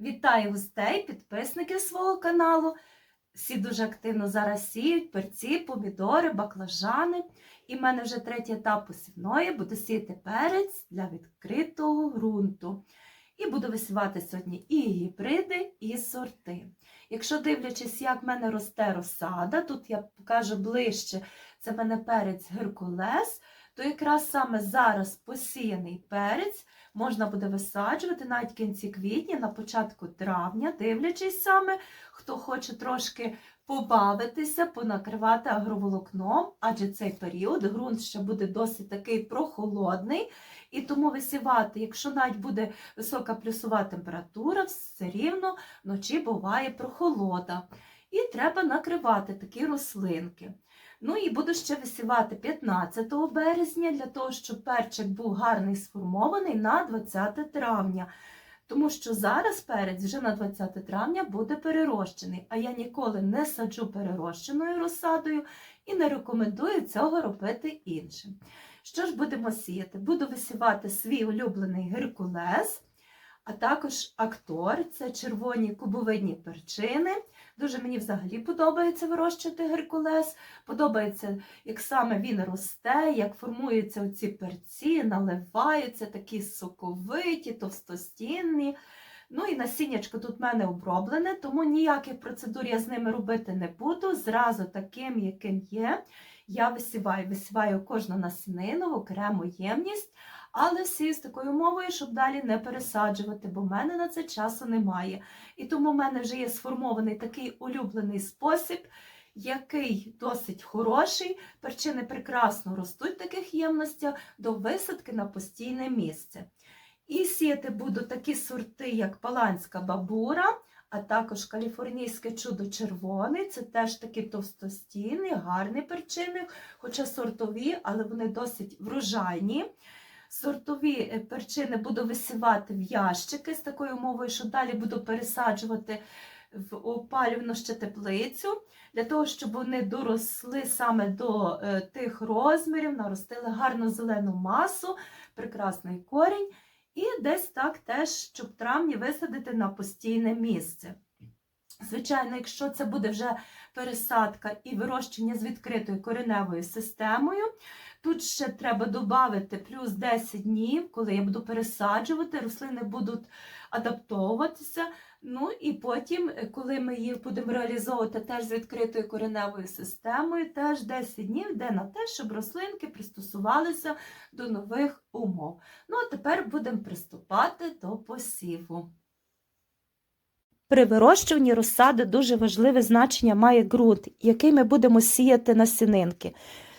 Вітаю гостей, підписників свого каналу. Всі дуже активно зараз сіють перці, помідори, баклажани. І в мене вже третій етап посівної. Буду сіяти перець для відкритого ґрунту. І буду висівати сьогодні і гібриди, і сорти. Якщо дивлячись, як в мене росте розсада, тут я покажу ближче, це в мене перець Геркулес, то якраз саме зараз посіяний перець можна буде висаджувати навіть в кінці квітня, на початку травня, дивлячись саме, хто хоче трошки побавитися, понакривати агроволокном, адже цей період ґрунт ще буде досить такий прохолодний. І тому висівати, якщо навіть буде висока плюсова температура, все рівно вночі буває прохолода. І треба накривати такі рослинки. Ну і буду ще висівати 15 березня для того, щоб перчик був гарний сформований на 20 травня. Тому що зараз перець вже на 20 травня буде перерощений, а я ніколи не саджу перерощеною розсадою і не рекомендую цього робити іншим. Що ж будемо сіяти? Буду висівати свій улюблений геркулес, а також актор це червоні кубовидні перчини. Дуже мені взагалі подобається вирощувати геркулес. Подобається, як саме він росте, як формуються оці перці, наливаються такі соковиті, товстостінні. Ну і насіннячко тут в мене оброблене, тому ніяких процедур я з ними робити не буду. Зразу таким, яким є, я висіваю. Висіваю кожну насінину в окрему ємність, але всі з такою мовою, щоб далі не пересаджувати, бо в мене на це часу немає. І тому в мене вже є сформований такий улюблений спосіб, який досить хороший. Перчини прекрасно ростуть в таких ємностях до висадки на постійне місце. І сіяти буду такі сорти, як паланська бабура, а також каліфорнійське чудо червоний. Це теж такі товстостійні, гарні перчини, хоча сортові, але вони досить врожайні. Сортові е, перчини буду висівати в ящики з такою умовою, що далі буду пересаджувати в опалювану ще теплицю, для того, щоб вони доросли саме до е, тих розмірів, наростили гарну зелену масу, прекрасний корінь. І десь так теж, щоб травні висадити на постійне місце. Звичайно, якщо це буде вже пересадка і вирощення з відкритою кореневою системою, тут ще треба додати плюс 10 днів, коли я буду пересаджувати, рослини будуть адаптовуватися. Ну і потім, коли ми їх будемо реалізовувати теж з відкритою кореневою системою, теж 10 днів йде на те, щоб рослинки пристосувалися до нових умов. Ну, а тепер будемо приступати до посіву. При вирощуванні розсади дуже важливе значення має ґрунт, який ми будемо сіяти насінинки.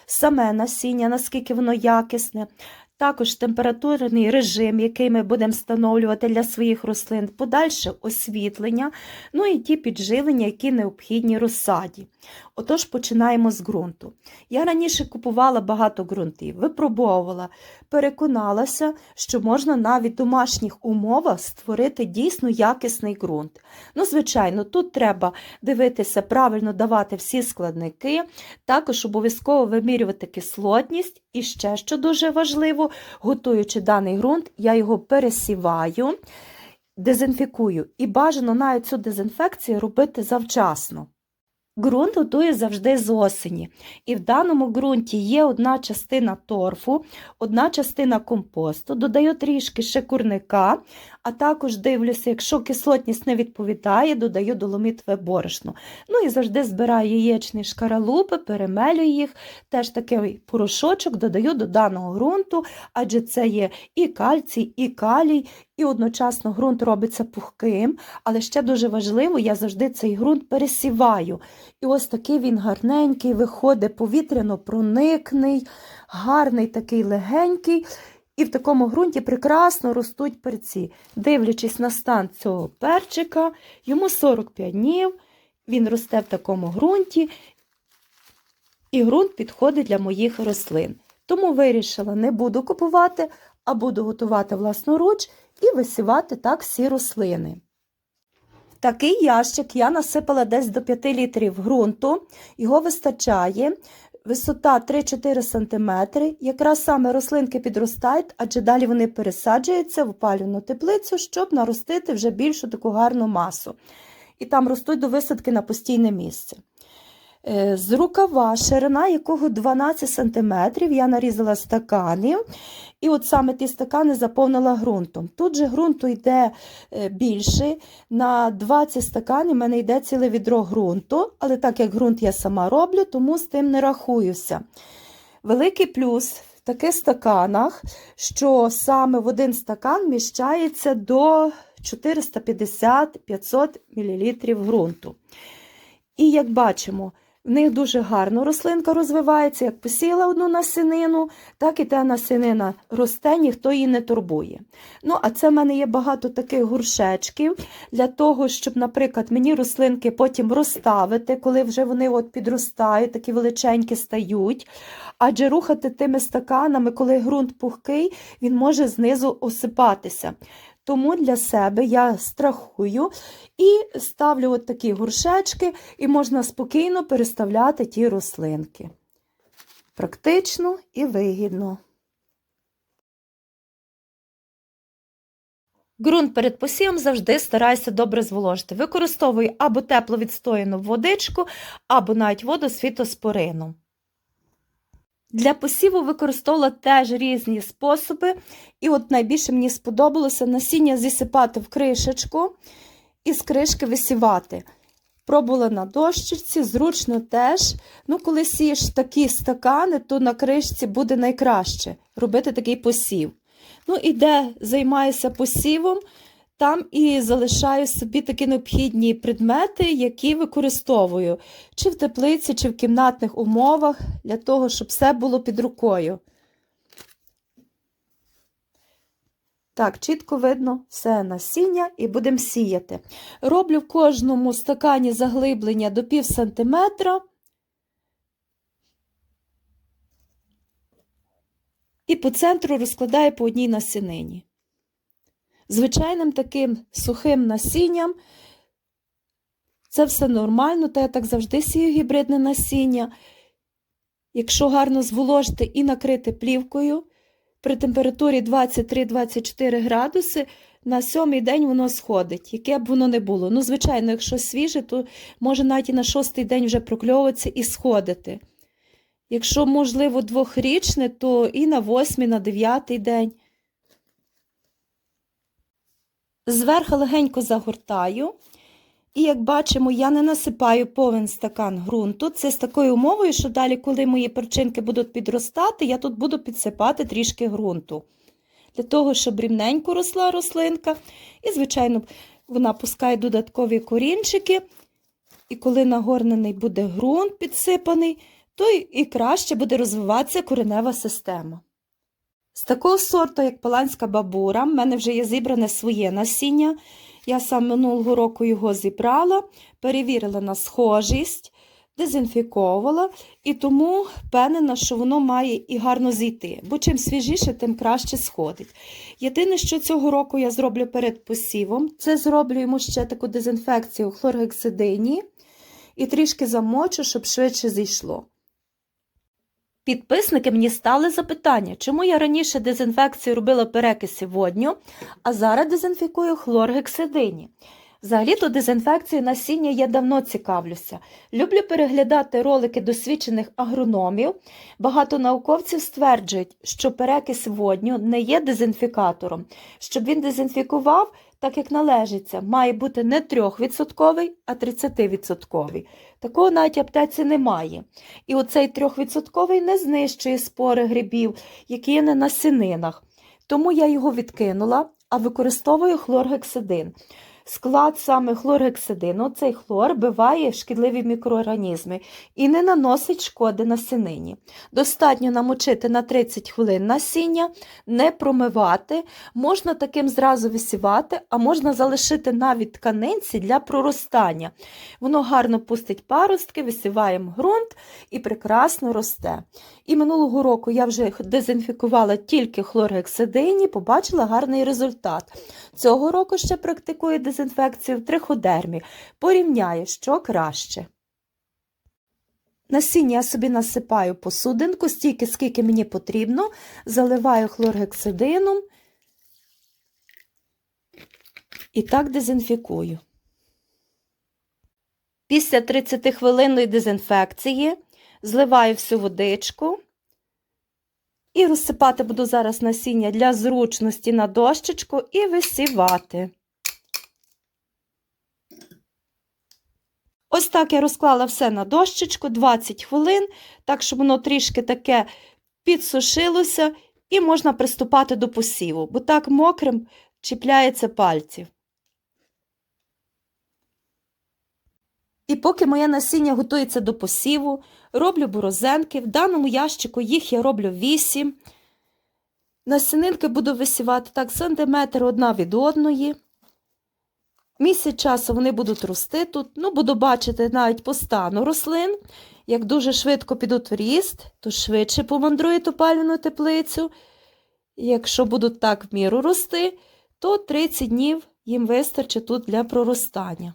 Саме насіння, наскільки воно якісне, також температурний режим, який ми будемо встановлювати для своїх рослин, подальше освітлення, ну і ті підживлення, які необхідні розсаді. Отож, починаємо з ґрунту. Я раніше купувала багато ґрунтів, випробовувала, переконалася, що можна навіть в домашніх умовах створити дійсно якісний ґрунт. Ну, звичайно, тут треба дивитися, правильно давати всі складники, також обов'язково вимірювати кислотність. І ще, що дуже важливо, готуючи даний ґрунт, я його пересіваю, дезінфікую. І бажано навіть цю дезінфекцію робити завчасно. Ґрунт готує завжди з осені. І в даному ґрунті є одна частина торфу, одна частина компосту, додаю трішки ще курника, а також дивлюся, якщо кислотність не відповідає, додаю доломітове борошно. Ну і завжди збираю яєчні шкаралупи, перемелюю їх, теж такий порошочок додаю до даного ґрунту, адже це є і кальцій, і калій, і одночасно ґрунт робиться пухким, але ще дуже важливо, я завжди цей ґрунт пересіваю. І ось такий він гарненький, виходить повітряно проникний, гарний такий легенький. І в такому ґрунті прекрасно ростуть перці. Дивлячись на стан цього перчика, йому 45 днів, він росте в такому ґрунті, і ґрунт підходить для моїх рослин. Тому вирішила, не буду купувати, а буду готувати власноруч і висівати так всі рослини. Такий ящик я насипала десь до 5 літрів ґрунту, його вистачає. Висота 3-4 см. Якраз саме рослинки підростають, адже далі вони пересаджуються в опалювану теплицю, щоб наростити вже більшу таку гарну масу. І там ростуть до висадки на постійне місце. Е, З рукава, ширина якого 12 см, я нарізала стаканів, і от саме ті стакани заповнила ґрунтом. Тут же ґрунту йде е, більше, на 20 стаканів в мене йде ціле відро ґрунту, але так як ґрунт я сама роблю, тому з тим не рахуюся. Великий плюс в таких стаканах, що саме в один стакан вміщається до 450-500 мл ґрунту. І як бачимо, в них дуже гарно рослинка розвивається, як посіяла одну насінину, так і та насінина росте, ніхто її не турбує. Ну, а це в мене є багато таких горшечків для того, щоб, наприклад, мені рослинки потім розставити, коли вже вони от підростають, такі величенькі стають. Адже рухати тими стаканами, коли ґрунт пухкий, він може знизу осипатися. Тому для себе я страхую і ставлю от такі горшечки, і можна спокійно переставляти ті рослинки. Практично і вигідно. Ґрунт перед посівом завжди старайся добре зволожити. Використовую або тепловідстояну водичку, або навіть воду з фітоспорином. Для посіву використовувала теж різні способи, і от найбільше мені сподобалося насіння зісипати в кришечку і з кришки висівати. Пробувала на дощечці, зручно теж. Ну, коли сієш такі стакани, то на кришці буде найкраще робити такий посів. Ну, і де займаюся посівом, там і залишаю собі такі необхідні предмети, які використовую чи в теплиці, чи в кімнатних умовах, для того, щоб все було під рукою. Так, чітко видно все насіння і будемо сіяти. Роблю в кожному стакані заглиблення до пів сантиметра. І по центру розкладаю по одній насінині. Звичайним таким сухим насінням це все нормально, та я так завжди сію гібридне насіння. Якщо гарно зволожити і накрити плівкою, при температурі 23-24 градуси на сьомий день воно сходить, яке б воно не було. Ну, звичайно, якщо свіже, то може навіть і на шостий день вже прокльовуватися і сходити. Якщо, можливо, двохрічне, то і на восьмий, на дев'ятий день. Зверху легенько загортаю. І, як бачимо, я не насипаю повен стакан ґрунту. Це з такою умовою, що далі, коли мої перчинки будуть підростати, я тут буду підсипати трішки ґрунту. Для того, щоб рівненько росла рослинка. І, звичайно, вона пускає додаткові корінчики. І коли нагорнений буде ґрунт підсипаний, то і краще буде розвиватися коренева система. З такого сорту, як паланська бабура, в мене вже є зібране своє насіння. Я сам минулого року його зібрала, перевірила на схожість, дезінфіковувала і тому впевнена, що воно має і гарно зійти, бо чим свіжіше, тим краще сходить. Єдине, що цього року я зроблю перед посівом, це зроблю йому ще таку дезінфекцію хлоргексидині і трішки замочу, щоб швидше зійшло. Підписники мені стали запитання, чому я раніше дезінфекцію робила перекисі водню, а зараз дезінфікую хлоргексидині. Взагалі-то дезінфекцію насіння я давно цікавлюся. Люблю переглядати ролики досвідчених агрономів. Багато науковців стверджують, що перекис водню не є дезінфікатором. Щоб він дезінфікував, так як належиться, має бути не 3%, а 30%. Такого навіть аптеці немає. І оцей 3% не знищує спори грибів, які є на насінинах. Тому я його відкинула, а використовую хлоргексидин. Склад саме хлоргексидину, цей хлор биває шкідливі мікроорганізми і не наносить шкоди насінині. Достатньо намочити на 30 хвилин насіння, не промивати, можна таким зразу висівати, а можна залишити навіть тканинці для проростання. Воно гарно пустить паростки, висіваємо ґрунт і прекрасно росте. І минулого року я вже дезінфікувала тільки хлоргексидині, побачила гарний результат. Цього року ще практикую дезінфекцію в триходермі. Порівняю, що краще. Насіння я собі насипаю посудинку, стільки, скільки мені потрібно, заливаю хлоргексидином і так дезінфікую. Після 30-хвилинної дезінфекції зливаю всю водичку і розсипати буду зараз насіння для зручності на дощечку і висівати. Ось так я розклала все на дощечку 20 хвилин, так щоб воно трішки таке підсушилося, і можна приступати до посіву, бо так мокрим чіпляється пальців. І поки моє насіння готується до посіву, роблю борозенки. В даному ящику їх я роблю 8. Насінинки буду висівати так сантиметр одна від одної. Місяць часу вони будуть рости тут. Ну, буду бачити навіть по стану рослин. Як дуже швидко підуть в ріст, то швидше помандрують опалювальну теплицю. Якщо будуть так в міру рости, то 30 днів їм вистачить тут для проростання.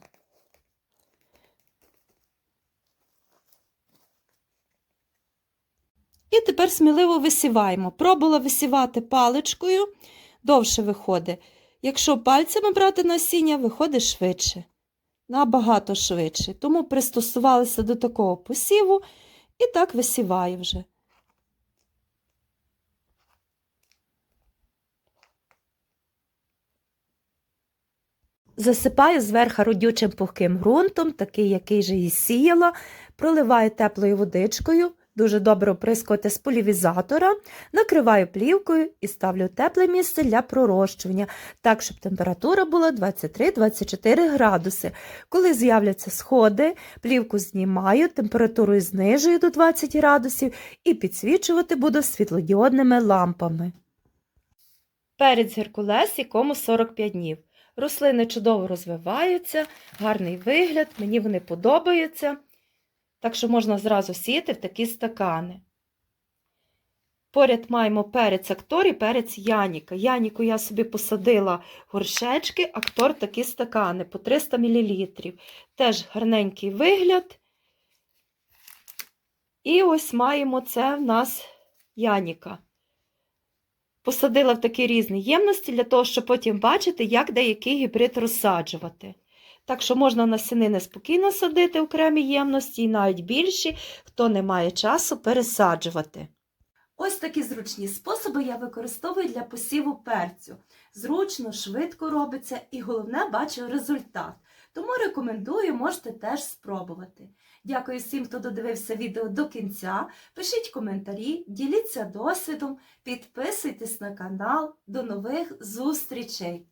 І тепер сміливо висіваємо. Пробувала висівати паличкою, довше виходить. Якщо пальцями брати насіння, виходить швидше. Набагато швидше. Тому пристосувалися до такого посіву і так висіваю вже. Засипаю зверху родючим пухким ґрунтом, такий, який же і сіяла, проливаю теплою водичкою, дуже добре оприскувати з полівізатора, накриваю плівкою і ставлю тепле місце для пророщування, так, щоб температура була 23-24 градуси. Коли з'являться сходи, плівку знімаю, температуру знижую до 20 градусів і підсвічувати буду світлодіодними лампами. Перець Геркулес, якому 45 днів. Рослини чудово розвиваються, гарний вигляд, мені вони подобаються. Так що можна зразу сіяти в такі стакани. Поряд маємо перець актор і перець Яніка. Яніку я собі посадила горшечки, актор такі стакани по 300 мл. Теж гарненький вигляд. І ось маємо це в нас Яніка. Посадила в такі різні ємності для того, щоб потім бачити, як деякий гібрид розсаджувати. Так що можна насінини спокійно садити окремі ємності і навіть більші, хто не має часу пересаджувати. Ось такі зручні способи я використовую для посіву перцю. Зручно, швидко робиться і головне бачу результат. Тому рекомендую, можете теж спробувати. Дякую всім, хто додивився відео до кінця. Пишіть коментарі, діліться досвідом, підписуйтесь на канал. До нових зустрічей!